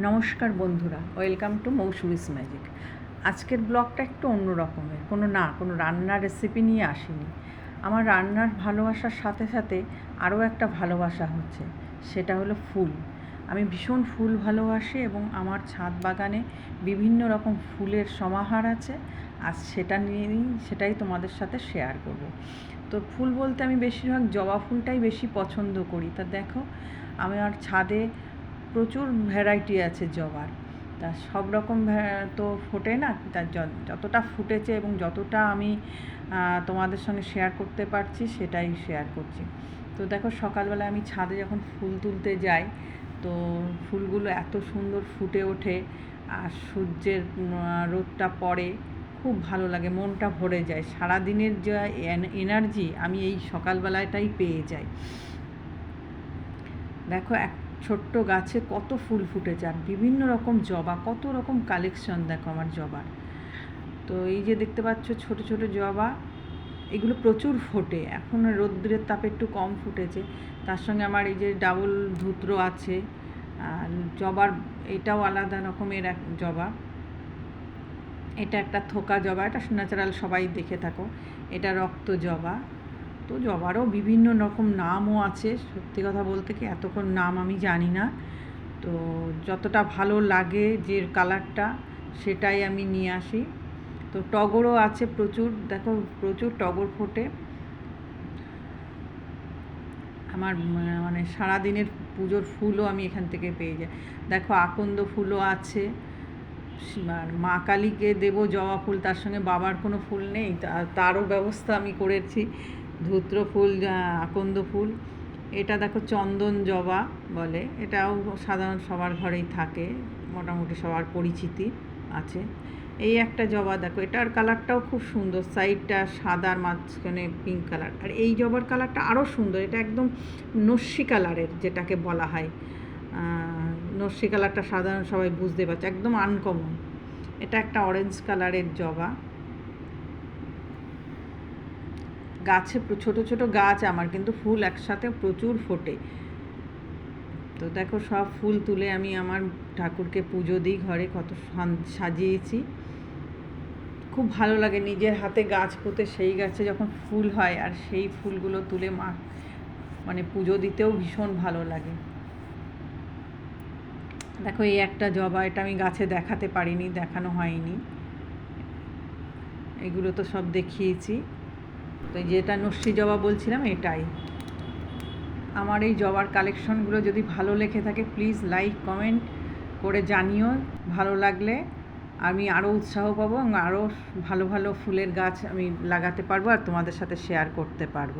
নমস্কার বন্ধুরা, welcome to Mousumi's magic. আজকের ব্লগটা একটু অন্য রকমের কোনো না, কোনো রান্নার রেসিপি নিয়ে আসিনি। আমার রান্নার ভালোবাসার সাথে সাথে আরও একটা ভালোবাসা হচ্ছে, সেটা হলো ফুল। আমি ভীষণ ফুল ভালোবাসি এবং আমার ছাদ বাগানে বিভিন্ন রকম ফুলের সমাহার আছে আর সেটা নিয়েই সেটাই তোমাদের সাথে শেয়ার করব। তো ফুল বলতে আমি বেশিরভাগ জবা ফুলটাই বেশি পছন্দ করি। তা দেখো, আমি আমার ছাদে প্রচুর ভ্যারাইটি আছে জবার। তা সব রকম তো ফোটে না? তা য- যতটা ফুটেছে এবং যতটা আমি তোমাদের সঙ্গে শেয়ার করতে পারছি, সেটাই শেয়ার করছি। তো দেখো সকালবেলা আমি ছাদে যখন ফুল তুলতে যাই, তো ফুলগুলো এত সুন্দর ফুটে ওঠে আর সূর্যের রোদটা পড়ে, খুব ভালো লাগে, মনটা ভরে যায়। সারাদিনের যে এনার্জি আমি এই সকালবেলাটাই পেয়ে যাই। দেখো, এক ছোট্ট গাছে কত ফুল ফুটেছে আর বিভিন্ন রকম জবা, কত রকম কালেকশন দেখো আমার জবার। তো এই যে দেখতে পাচ্ছ ছোট ছোট জবা, এগুলো প্রচুর ফোটে, এখন রৌদ্রের তাপে একটু কম ফুটেছে। তার সঙ্গে আমার এই যে ডাবল ধুত্র আছে, আর জবার এটাও আলাদা রকমের এক জবা। এটা একটা থোকা জবা, এটা ন্যাচারাল সবাই দেখে থাকো। এটা রক্ত জবা। তো জবারও বিভিন্ন রকম নামও আছে, সত্যি কথা বলতে কি এতক্ষণ নাম আমি জানি না। তো যতটা ভালো লাগে যে কালারটা, সেটাই আমি নিয়ে আসি। তো টগরও আছে প্রচুর, দেখো প্রচুর টগর ফোটে। আমার মানে সারাদিনের পুজোর ফুলও আমি এখান থেকে পেয়ে যাই। দেখো আকন্দ ফুলও আছে। আর মা কালীকে দেবো জবা ফুল, তার সঙ্গে বাবার কোনো ফুল নেই তারও ব্যবস্থা আমি করেছি। ধূত্র ফুল আকন্দ ফুল এটা দেখো চন্দন জবা বলে, এটাও সাধারণ সবার ঘরেই থাকে, মোটামুটি সবার পরিচিতি আছে। এই একটা জবা দেখো, এটার কালারটাও খুব সুন্দর, সাইডটা সাদার মাঝখানে পিঙ্ক কালার আর এই জবার কালারটা আরও সুন্দর, এটা একদম নস্যি কালারের যেটাকে বলা হয়। নস্যি কালারটা সাধারণ সবাই বুঝতে পারছে, একদম আনকমন এটা একটা অরেঞ্জ কালারের জবা। গাছে ছোট ছোট গাছ, আমার কিন্তু ফুল একসাথে প্রচুর ফোটে। তো দেখো সব ফুল তুলে আমি আমার ঠাকুরকে পুজো দিই ঘরে, কত সাজিয়েছি। খুব ভালো লাগে নিজের হাতে গাছ পুঁতে, সেই গাছে যখন ফুল হয় আর সেই ফুলগুলো তুলে মা মানে পুজো দিতেও ভীষণ ভালো লাগে। দেখো এই একটা জবা, এটা আমি গাছে দেখাতে পারিনি, দেখানো হয়নি। এগুলো তো সব দেখিয়েছি। তো যেটা নস্যি জবা বলছিলাম, এটাই। আমার এই জবার কালেকশনগুলো যদি ভালো লেখে থাকে প্লিজ লাইক কমেন্ট করে জানিও। ভালো লাগলে আমি আরও উৎসাহ পাবো এবং আরও ভালো ভালো ফুলের গাছ আমি লাগাতে পারব আর তোমাদের সাথে শেয়ার করতে পারব।